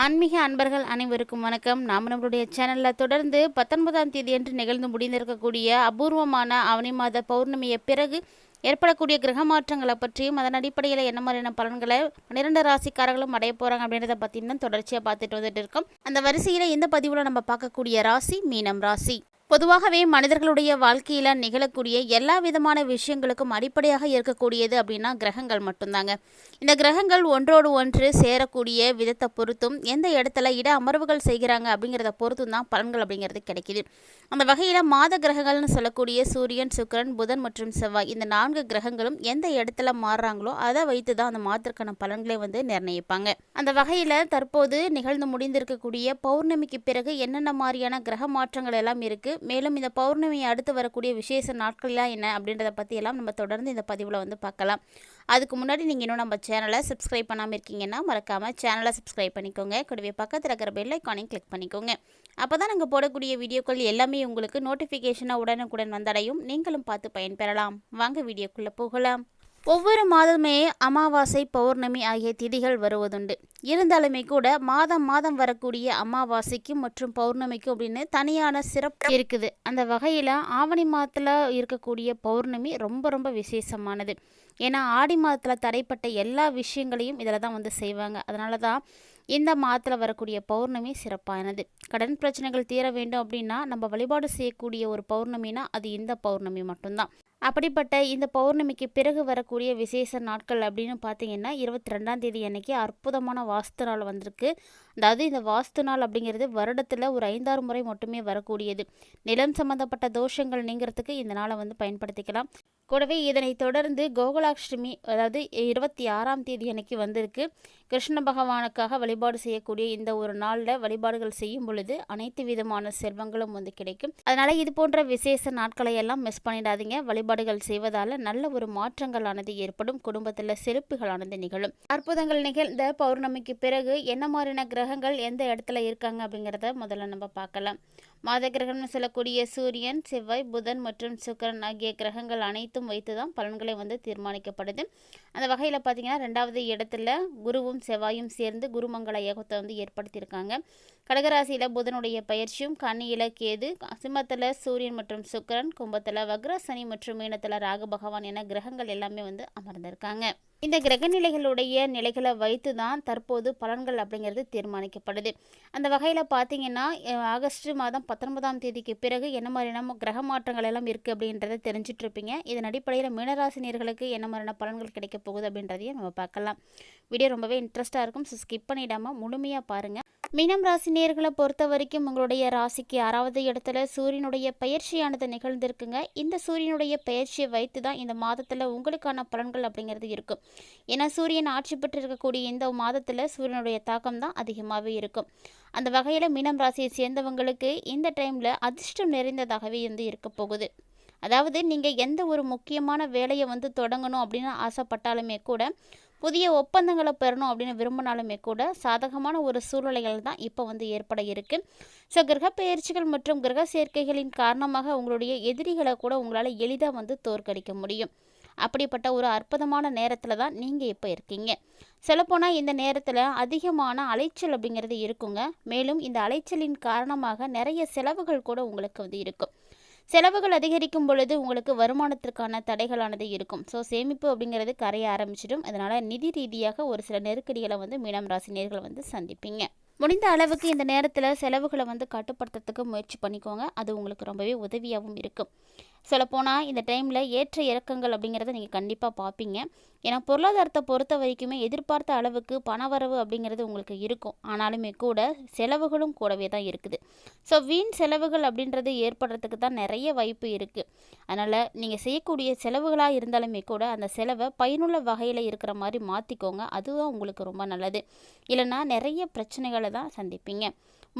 ஆன்மீக அன்பர்கள் அனைவருக்கும் வணக்கம். நாம் நம்மளுடைய சேனலில் தொடர்ந்து பத்தொன்பதாம் தேதி அன்று நிகழ்ந்து முடிந்திருக்கக்கூடிய அபூர்வமான அவனி மாத பௌர்ணமியை பிறகு ஏற்படக்கூடிய கிரக மாற்றங்களை பற்றியும் அதன் அடிப்படையில் என்ன மாதிரியான பலன்களை பன்னிரெண்டு ராசிக்காரர்களும் அடைய போகிறாங்க அப்படின்றத பற்றியும் தான் தொடர்ச்சியாக பார்த்துட்டு வந்துட்டு இருக்கோம். அந்த வரிசையில் இந்த பதிவில் நம்ம பார்க்கக்கூடிய ராசி மீனம் ராசி. பொதுவாகவே மனிதர்களுடைய வாழ்க்கையில் நிகழக்கூடிய எல்லா விதமான விஷயங்களுக்கும் அடிப்படையாக இருக்கக்கூடியது அப்படின்னா கிரகங்கள் மட்டும்தாங்க. இந்த கிரகங்கள் ஒன்றோடு ஒன்று சேரக்கூடிய விதத்தை பொறுத்தும் எந்த இடத்துல இட அமர்வுகள் செய்கிறாங்க அப்படிங்கிறத பொறுத்தும் தான் பலன்கள் அப்படிங்கிறது கிடைக்கிது. அந்த வகையில் மாத கிரகங்கள்னு சொல்லக்கூடிய சூரியன் சுக்கிரன் புதன் மற்றும் செவ்வாய் இந்த நான்கு கிரகங்களும் எந்த இடத்துல மாறுறாங்களோ அதை வைத்து தான் அந்த மாதத்திற்கான பலன்களை வந்து நிர்ணயிப்பாங்க. அந்த வகையில் தற்போது நிகழ்ந்து முடிந்திருக்கக்கூடிய பௌர்ணமிக்கு பிறகு என்னென்ன மாதிரியான கிரக மாற்றங்கள் எல்லாம் இருக்குது மேலும் இந்த பௌர்ணமியை அடுத்து வரக்கூடிய விசேஷ நாட்கள்லாம் என்ன அப்படின்றத பற்றியெல்லாம் நம்ம தொடர்ந்து இந்த பதிவில் வந்து பார்க்கலாம். அதுக்கு முன்னாடி நீங்கள் இன்னும் நம்ம சேனலை சப்ஸ்கிரைப் பண்ணாமல் இருக்கீங்கன்னா மறக்காமல் சேனலை சப்ஸ்கிரைப் பண்ணிக்கோங்க. கூடவே பக்கத்தில் இருக்கிற பெல் ஐக்கானையும் கிளிக் பண்ணிக்கோங்க. அப்போ தான் நாங்கள் போடக்கூடிய வீடியோக்கள் எல்லாமே உங்களுக்கு நோட்டிஃபிகேஷனாக உடனுக்குடன் வந்தடையும். நீங்களும் பார்த்து பயன்பெறலாம். வாங்க வீடியோக்குள்ளே போகலாம். ஒவ்வொரு மாதமே அமாவாசை பௌர்ணமி ஆகிய திதிகள் வருவதுண்டு. இருந்தாலுமே கூட மாதம் மாதம் வரக்கூடிய அமாவாசைக்கும் மற்றும் பௌர்ணமிக்கும் அப்படின்னு தனியான சிறப்பு இருக்குது. அந்த வகையில் ஆவணி மாதத்தில் இருக்கக்கூடிய பௌர்ணமி ரொம்ப ரொம்ப விசேஷமானது. ஏன்னா ஆடி மாதத்தில் தடைப்பட்ட எல்லா விஷயங்களையும் இதில் தான் வந்து செய்வாங்க. அதனால தான் இந்த மாதத்தில் வரக்கூடிய பௌர்ணமி சிறப்பானது. கடன் பிரச்சனைகள் தீர வேண்டும் அப்படின்னா நம்ம வழிபாடு செய்யக்கூடிய ஒரு பௌர்ணமினா அது இந்த பௌர்ணமி மட்டும்தான். அப்படிப்பட்ட இந்த பௌர்ணமிக்கு பிறகு வரக்கூடிய விசேஷ நாட்கள் அப்படின்னு பார்த்தீங்கன்னா இருபத்தி ரெண்டாம் தேதி அன்னைக்கு அற்புதமான வாஸ்து நாள் வந்திருக்கு. அதாவது இந்த வாஸ்து நாள் அப்படிங்கிறது வருடத்தில் ஒரு ஐந்தாறு முறை மட்டுமே வரக்கூடியது. நிலம் சம்பந்தப்பட்ட தோஷங்கள் நீங்கிறதுக்கு இந்த நாளை வந்து பயன்படுத்திக்கலாம். கூடவே இதனை தொடர்ந்து கோகுலாஷ்டமி அதாவது இருபத்தி ஆறாம் தேதி அன்னைக்கு வந்திருக்கு. கிருஷ்ண பகவானுக்காக வழிபாடு செய்யக்கூடிய இந்த ஒரு நாளில் வழிபாடுகள் செய்யும் பொழுது அனைத்து விதமான செல்வங்களும் வந்து கிடைக்கும். அதனால் இது போன்ற விசேஷ நாட்களை எல்லாம் மிஸ் பண்ணிடாதீங்க. வழிபாடுகள் செய்வதால் நல்ல ஒரு மாற்றங்களானது ஏற்படும். குடும்பத்தில் செருப்புகளானது நிகழும். அற்புதங்கள் நிகழ்ந்த பௌர்ணமிக்கு பிறகு என்ன மாதிரியான கிரகங்கள் எந்த இடத்துல இருக்காங்க அப்படிங்கிறத முதல்ல நம்ம பார்க்கலாம். மாத கிரகம்னு சொல்லக்கூடிய சூரியன் செவ்வாய் புதன் மற்றும் சுக்கரன் ஆகிய கிரகங்கள் அனைத்தும் வைத்து தான் பலன்களை வந்து தீர்மானிக்கப்படுது. அந்த வகையில் பார்த்தீங்கன்னா ரெண்டாவது இடத்துல குருவும் செவ்வாயும் சேர்ந்து குருமங்கள யோகத்தை வந்து ஏற்படுத்தியிருக்காங்க. கடகராசியில் புதனுடைய பயிற்சியும் கண்ணியில கேது சிம்மத்தில் சூரியன் மற்றும் சுக்கரன் கும்பத்தில் வக்ரசனி மற்றும் மீனத்தில் ராகு பகவான் என கிரகங்கள் எல்லாமே வந்து அமர்ந்திருக்காங்க. இந்த கிரக நிலைகளுடைய நிலைகளை வைத்து தான் தற்போது பலன்கள் அப்படிங்கிறது தீர்மானிக்கப்படுது. அந்த வகையில் பார்த்தீங்கன்னா ஆகஸ்ட் மாதம் பத்தொன்பதாம் தேதிக்கு பிறகு என்ன மாதிரியான கிரக மாற்றங்கள் எல்லாம் இருக்குது அப்படின்றத தெரிஞ்சுட்டு இருப்பீங்க. இதன் அடிப்படையில் மீனராசினியர்களுக்கு என்ன மாதிரியான பலன்கள் கிடைக்க போகுது அப்படின்றதையும் நம்ம பார்க்கலாம். வீடியோ ரொம்பவே இன்ட்ரெஸ்ட்டாக இருக்கும். ஸோ ஸ்கிப் பண்ணிடாமல் முழுமையாக பாருங்கள் மீனம் ராசி நேர்களை பொறுத்த வரைக்கும் உங்களுடைய ராசிக்கு ஆறாவது இடத்துல சூரியனுடைய பயிற்சியானது நிகழ்ந்திருக்குங்க. இந்த சூரியனுடைய பயிற்சியை வைத்து தான் இந்த மாதத்தில் உங்களுக்கான பலன்கள் அப்படிங்கிறது இருக்கும். ஏன்னா சூரியன் ஆட்சி பெற்று இருக்கக்கூடிய இந்த மாதத்தில் சூரியனுடைய தாக்கம் தான் அதிகமாகவே இருக்கும். அந்த வகையில் மீனம் ராசியை சேர்ந்தவங்களுக்கு இந்த டைமில் அதிர்ஷ்டம் நிறைந்ததாகவே வந்து இருக்க போகுது. அதாவது நீங்கள் எந்த ஒரு முக்கியமான வேலையை வந்து தொடங்கணும் அப்படின்னு ஆசைப்பட்டாலுமே கூட புதிய ஒப்பந்தங்களை பெறணும் அப்படின்னு விரும்பினாலுமே கூட சாதகமான ஒரு சூழ்நிலைகள் தான் இப்போ வந்து ஏற்பட இருக்குது ஸோ கிரக பயிற்சிகள் மற்றும் கிரக சேர்க்கைகளின் காரணமாக உங்களுடைய எதிரிகளை கூட உங்களால் எளிதாக வந்து தோற்கடிக்க முடியும். அப்படிப்பட்ட ஒரு அற்புதமான நேரத்தில் தான் நீங்கள் இப்போ இருக்கீங்க. சொல்லப்போனால் இந்த நேரத்தில் அதிகமான அலைச்சல் அப்படிங்கிறது இருக்குங்க. மேலும் இந்த அலைச்சலின் காரணமாக நிறைய செலவுகள் கூட உங்களுக்கு வந்து இருக்கும். செலவுகள் அதிகரிக்கும் பொழுது உங்களுக்கு வருமானத்திற்கான தடைகளானது இருக்கும். ஸோ சேமிப்பு அப்படிங்கிறது கரைய ஆரம்பிச்சிடும். அதனால் நிதி ரீதியாக ஒரு சில நெருக்கடிகளை வந்து மீனம் ராசினியர்களை வந்து சந்திப்பீங்க. முடிந்த அளவுக்கு இந்த நேரத்தில் செலவுகளை வந்து கட்டுப்படுத்துறதுக்கு முயற்சி பண்ணிக்கோங்க. அது உங்களுக்கு ரொம்பவே உதவியாகவும் இருக்கும். சொல்லப்போனால் இந்த டைமில் ஏற்ற இறக்கங்கள் அப்படிங்கிறத நீங்கள் கண்டிப்பாக பார்ப்பீங்க ஏன்னா பொருளாதாரத்தை பொறுத்த வரைக்குமே எதிர்பார்த்த அளவுக்கு பணவரவு அப்படிங்கிறது உங்களுக்கு இருக்கும். ஆனாலுமே கூட செலவுகளும் கூடவே தான் இருக்குது. ஸோ வீண் செலவுகள் அப்படின்றது ஏற்படுறதுக்கு தான் நிறைய வாய்ப்பு இருக்குது அதனால் நீங்கள் செய்யக்கூடிய செலவுகளாக இருந்தாலுமே கூட அந்த செலவை பயனுள்ள வகையில் இருக்கிற மாதிரி மாற்றிக்கோங்க அதுதான் உங்களுக்கு ரொம்ப நல்லது. இல்லைன்னா நிறைய பிரச்சனைகளை தான் சந்திப்பீங்க.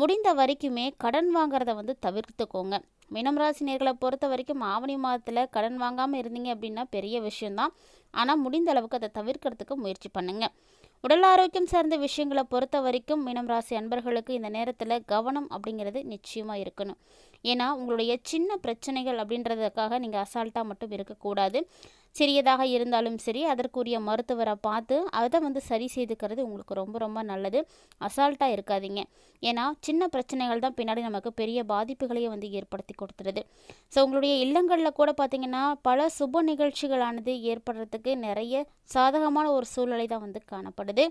முடிந்த வரைக்குமே கடன் வாங்குறத வந்து தவிர்த்துக்கோங்க. மினம் ராசி நேர்களை பொறுத்த வரைக்கும் ஆவணி மாதத்தில் கடன் வாங்காமல் இருந்தீங்க அப்படின்னா பெரிய விஷயம்தான். ஆனால் முடிந்த அளவுக்கு அதை தவிர்க்கிறதுக்கு முயற்சி பண்ணுங்கள் உடல் ஆரோக்கியம் சார்ந்த விஷயங்களை பொறுத்த வரைக்கும் மீனம் ராசி அன்பர்களுக்கு இந்த நேரத்தில் கவனம் அப்படிங்கிறது நிச்சயமாக இருக்கணும். ஏன்னா உங்களுடைய சின்ன பிரச்சனைகள் அப்படின்றதுக்காக நீங்கள் அசால்ட்டாக மட்டும் இருக்கக்கூடாது. சிறியதாக இருந்தாலும் சரி அதற்குரிய மருத்துவரை பார்த்து அதை வந்து சரி செய்துக்கிறது உங்களுக்கு ரொம்ப ரொம்ப நல்லது. அசால்ட்டாக இருக்காதீங்க. ஏன்னா சின்ன பிரச்சனைகள் தான் பின்னாடி நமக்கு பெரிய பாதிப்புகளையே வந்து ஏற்படுத்தி கொடுத்துருது. ஸோ உங்களுடைய இல்லங்களில் கூட பார்த்தீங்கன்னா பல சுப நிகழ்ச்சிகளானது ஏற்படுறதுக்கு நிறைய சாதகமான ஒரு சூழ்நிலை தான் வந்து காணப்படுது.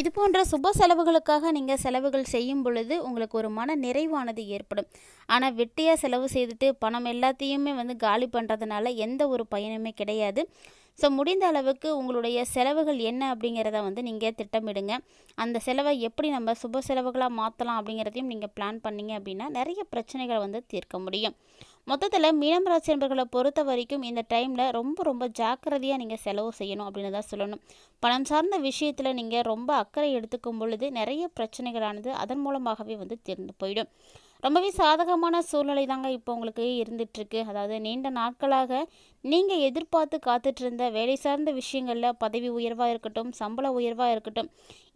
இது போன்ற சுப செலவுகளுக்காக நீங்கள் செலவுகள் செய்யும் பொழுது உங்களுக்கு ஒரு மன நிறைவானது ஏற்படும். ஆனால் வெட்டியாக செலவு செய்துட்டு பணம் எல்லாத்தையுமே வந்து காலி பண்ணுறதுனால எந்த ஒரு பயனுமே கிடையாது. ஸோ முடிந்த அளவுக்கு உங்களுடைய செலவுகள் என்ன அப்படிங்கிறத வந்து நீங்கள் திட்டமிடுங்க. அந்த செலவை எப்படி நம்ம சுப செலவுகளாக மாற்றலாம் அப்படிங்கிறதையும் நீங்கள் பிளான் பண்ணீங்க அப்படின்னா நிறைய பிரச்சனைகளை வந்து தீர்க்க முடியும். மொத்தத்தில் மீனம் ராசி நண்பர்களை பொறுத்த வரைக்கும் இந்த டைமில் ரொம்ப ரொம்ப ஜாக்கிரதையாக நீங்கள் செலவு செய்யணும் அப்படின்னு தான் சொல்லணும். பணம் சார்ந்த விஷயத்தில் நீங்கள் ரொம்ப அக்கறை எடுத்துக்கும் பொழுது நிறைய பிரச்சனைகளானது அதன் மூலமாகவே வந்து தீர்ந்து போயிடும். ரொம்பவே சாதகமான சூழ்நிலை தாங்க இப்போ உங்களுக்கு இருந்துகிட்ருக்கு அதாவது நீண்ட நாட்களாக நீங்கள் எதிர்பார்த்து காத்துட்ருந்த வேலை சார்ந்த விஷயங்களில் பதவி உயர்வாக இருக்கட்டும் சம்பள உயர்வாக இருக்கட்டும்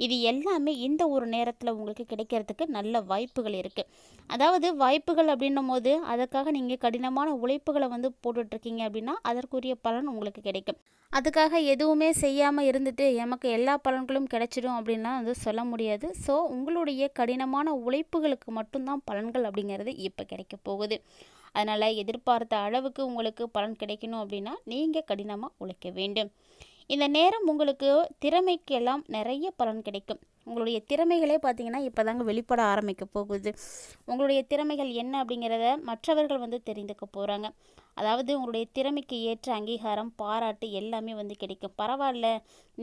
இது எல்லாமே இந்த ஒரு நேரத்தில் உங்களுக்கு கிடைக்கிறதுக்கு நல்ல வாய்ப்புகள் இருக்குது அதாவது வாய்ப்புகள் அப்படின்னும் போது அதற்காக நீங்கள் கடினமான உழைப்புகளை வந்து போட்டுட்ருக்கீங்க அப்படின்னா அதற்குரிய பலன் உங்களுக்கு கிடைக்கும். அதுக்காக எதுவுமே செய்யாமல் இருந்துட்டு எமக்கு எல்லா பலன்களும் கிடைச்சிடும் அப்படின்லாம் வந்து சொல்ல முடியாது. ஸோ உங்களுடைய கடினமான உழைப்புகளுக்கு மட்டும்தான் பலன்கள் அப்படிங்கிறது இப்போ கிடைக்க போகுது. அதனால் எதிர்பார்த்த அளவுக்கு உங்களுக்கு பலன் கிடைக்கணும் அப்படின்னா நீங்கள் கடினமாக உழைக்க வேண்டும். இந்த நேரம் உங்களுக்கு திறமைக்கெல்லாம் நிறைய பலன் கிடைக்கும். உங்களுடைய திறமைகளே பார்த்தீங்கன்னா இப்போ தாங்க வெளிப்பட ஆரம்பிக்க போகுது. உங்களுடைய திறமைகள் என்ன அப்படிங்கிறத மற்றவர்கள் வந்து தெரிந்துக்க போகிறாங்க அதாவது உங்களுடைய திறமைக்கு ஏற்ற அங்கீகாரம் பாராட்டு எல்லாமே வந்து கிடைக்கும். பரவாயில்ல.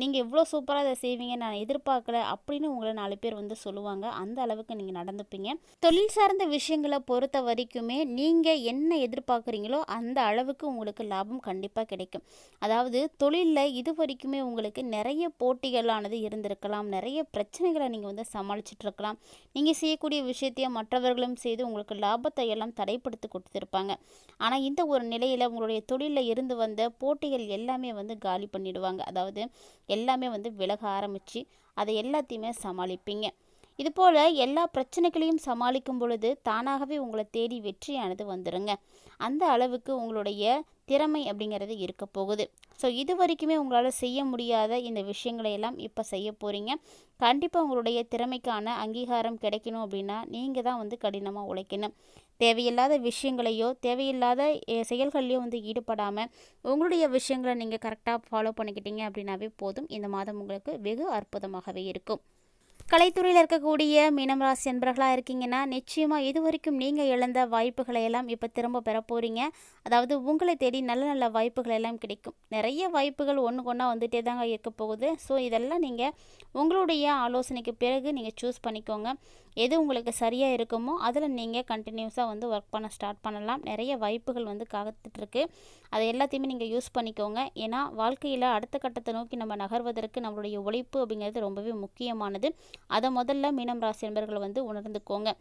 நீங்கள் இவ்வளோ சூப்பராக அதை செய்வீங்க நான் எதிர்பார்க்கல அப்படின்னு உங்களை நாலு பேர் வந்து சொல்லுவாங்க. அந்த அளவுக்கு நீங்கள் நடந்துப்பீங்க. தொழில் சார்ந்த விஷயங்களை பொறுத்த வரைக்குமே நீங்கள் என்ன எதிர்பார்க்குறீங்களோ அந்த அளவுக்கு உங்களுக்கு லாபம் கண்டிப்பாக கிடைக்கும். அதாவது தொழிலில் இது வரைக்குமே உங்களுக்கு நிறைய போட்டிகளானது இருந்திருக்கலாம். நிறைய பிரச்சனைகளை நீங்கள் வந்து சமாளிச்சிட்ருக்கலாம் நீங்கள் செய்யக்கூடிய விஷயத்தையும் மற்றவர்களும் செய்து உங்களுக்கு லாபத்தை எல்லாம் தடைப்படுத்தி கொடுத்துருப்பாங்க. ஆனால் இந்த ஒரு நிலையில் உங்களுடைய தொழிலில் இருந்து வந்த போட்டிகள் எல்லாமே வந்து காலி பண்ணிடுவாங்க. அதாவது எல்லாமே வந்து விலக ஆரம்பித்து அதை எல்லாத்தையுமே சமாளிப்பீங்க. இதுபோல் எல்லா பிரச்சனைகளையும் சமாளிக்கும் பொழுது தானாகவே உங்களை தேடி வெற்றியானது வந்துடுங்க அந்த அளவுக்கு உங்களுடைய திறமை அப்படிங்கிறது இருக்க போகுது. ஸோ இது வரைக்குமே உங்களால் செய்ய முடியாத இந்த விஷயங்களை எல்லாம் இப்போ செய்ய போகிறீங்க கண்டிப்பாக உங்களுடைய திறமைக்கான அங்கீகாரம் கிடைக்கணும் அப்படின்னா நீங்கள் தான் வந்து கடினமாக உழைக்கணும். தேவையில்லாத விஷயங்களையோ தேவையில்லாத செயல்கள்லையோ வந்து ஈடுபடாமல் உங்களுடைய விஷயங்களை நீங்கள் கரெக்டாக ஃபாலோ பண்ணிக்கிட்டீங்க அப்படின்னாவே போதும். இந்த மாதம் உங்களுக்கு வெகு அற்புதமாகவே இருக்கும். கலைத்துறையில் இருக்கக்கூடிய மீனம் ராசி அன்பர்களாக இருக்கீங்கன்னா நிச்சயமாக இது வரைக்கும் நீங்கள் இழந்த வாய்ப்புகளை எல்லாம் இப்போ திரும்ப பெற போகிறீங்க அதாவது உங்களை தேடி நல்ல நல்ல வாய்ப்புகள் எல்லாம் கிடைக்கும். நிறைய வாய்ப்புகள் ஒன்று கொண்டா வந்துகிட்டே தாங்க இருக்க போகுது. ஸோ இதெல்லாம் நீங்கள் உங்களுடைய ஆலோசனைக்கு பிறகு நீங்கள் சூஸ் பண்ணிக்கோங்க. எது உங்களுக்கு சரியாக இருக்குமோ அதில் நீங்கள் கண்டினியூஸாக வந்து ஒர்க் பண்ண ஸ்டார்ட் பண்ணலாம். நிறைய வாய்ப்புகள் வந்து காத்துட்ருக்கு. அதை எல்லாத்தையுமே நீங்கள் யூஸ் பண்ணிக்கோங்க. ஏன்னா வாழ்க்கையில் அடுத்த கட்டத்தை நோக்கி நம்ம நகர்வதற்கு நம்மளுடைய உழைப்பு அப்படிங்கிறது ரொம்பவே முக்கியமானது. அதை முதல்ல மீனம் ராசி என்பர்கள் வந்து உணர்ந்துக்கோங்க.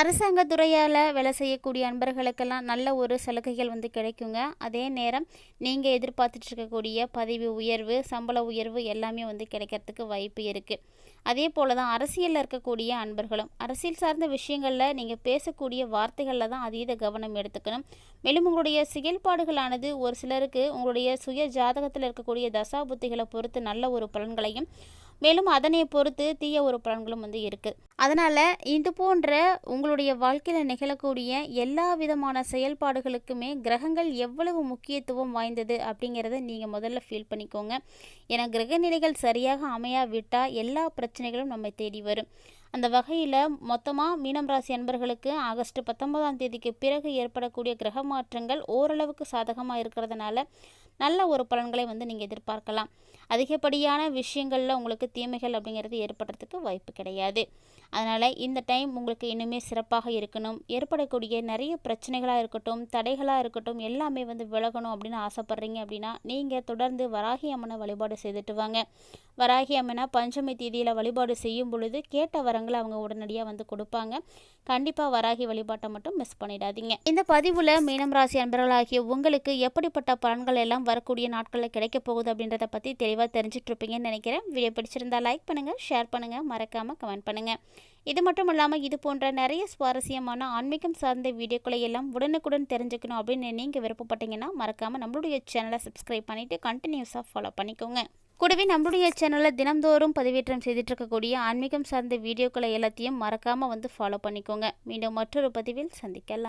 அரசாங்க துறையால் வேலை செய்யக்கூடிய அன்பர்களுக்கெல்லாம் நல்ல ஒரு சலுகைகள் வந்து கிடைக்குங்க. அதே நேரம் நீங்கள் எதிர்பார்த்துட்டு இருக்கக்கூடிய பதவி உயர்வு சம்பள உயர்வு எல்லாமே வந்து கிடைக்கிறதுக்கு வாய்ப்பு இருக்குது அதே போல் தான் அரசியலில் இருக்கக்கூடிய அன்பர்களும் அரசியல் சார்ந்த விஷயங்களில் நீங்கள் பேசக்கூடிய வார்த்தைகளில் தான் அதீத கவனம் எடுத்துக்கணும். மேலும் உங்களுடைய செயல்பாடுகளானது ஒரு சிலருக்கு உங்களுடைய சுய ஜாதகத்தில் இருக்கக்கூடிய தசா புத்திகளை பொறுத்து நல்ல ஒரு பலன்களையும் மேலும் அதனை பொறுத்து தீய ஒரு பலன்களும் வந்து இருக்குது அதனால் இது போன்ற உங்களுடைய வாழ்க்கையில் நிகழக்கூடிய எல்லா விதமான செயல்பாடுகளுக்குமே கிரகங்கள் எவ்வளவு முக்கியத்துவம் வாய்ந்தது அப்படிங்கிறத நீங்கள் முதல்ல ஃபீல் பண்ணிக்கோங்க. ஏன்னா கிரக நிலைகள் சரியாக அமையாவிட்டால் எல்லா பிரச்சனைகளும் நம்மை தேடி வரும். அந்த வகையில் மொத்தமாக மீனம் ராசி அன்பர்களுக்கு ஆகஸ்ட் பத்தொன்பதாம் தேதிக்கு பிறகு ஏற்படக்கூடிய கிரக மாற்றங்கள் ஓரளவுக்கு சாதகமாக இருக்கிறதுனால நல்ல ஒரு பலன்களை வந்து நீங்கள் எதிர்பார்க்கலாம். அதிகப்படியான விஷயங்களில் உங்களுக்கு தீமைகள் அப்படிங்கிறது ஏற்படுறதுக்கு வாய்ப்பு கிடையாது. அதனால் இந்த டைம் உங்களுக்கு இன்னுமே சிறப்பாக இருக்கணும். ஏற்படக்கூடிய நிறைய பிரச்சனைகளாக இருக்கட்டும் தடைகளாக இருக்கட்டும் எல்லாமே வந்து விலகணும் அப்படின்னு ஆசைப்பட்றீங்க அப்படின்னா நீங்கள் தொடர்ந்து வராகி அம்மனை வழிபாடு செய்துட்டு வாங்க. வராகி அம்மனை பஞ்சமி தேதியில் வழிபாடு செய்யும் பொழுது கேட்ட வரங்களை அவங்க உடனடியாக வந்து கொடுப்பாங்க. கண்டிப்பாக வராகி வழிபாட்டை மட்டும் மிஸ் பண்ணிடாதீங்க. இந்த பதிவில் மீனம் ராசி அன்பர்களாகிய உங்களுக்கு எப்படிப்பட்ட பலன்கள் எல்லாம் வரக்கூடிய நாட்களில் கிடைக்க போகுது அப்படின்றத பற்றி தெளிவாக தெரிஞ்சிட்ருப்பீங்கன்னு நினைக்கிறேன். வீடியோ பிடிச்சிருந்தா லைக் பண்ணுங்கள் ஷேர் பண்ணுங்கள் மறக்காமல் கமெண்ட் பண்ணுங்கள் இது மட்டும் இல்லாமல் இது போன்ற நிறைய சுவாரஸ்யமான ஆன்மீகம் சார்ந்த வீடியோக்களை எல்லாம் உடனுக்குடன் தெரிஞ்சுக்கணும் அப்படின்னு நீங்கள் விருப்பப்பட்டீங்கன்னா மறக்காமல் நம்மளுடைய சேனலை சப்ஸ்கிரைப் பண்ணிவிட்டு கண்டினியூஸாக ஃபாலோ பண்ணிக்கோங்க. கூடவே நம்மளுடைய சேனலில் தினம்தோறும் பதிவேற்றம் செய்துட்டு இருக்கக்கூடிய ஆன்மீகம் சார்ந்த வீடியோக்களை எல்லாத்தையும் மறக்காமல் வந்து ஃபாலோ பண்ணிக்கோங்க. மீண்டும் மற்றொரு பதிவில் சந்திக்கலாம்.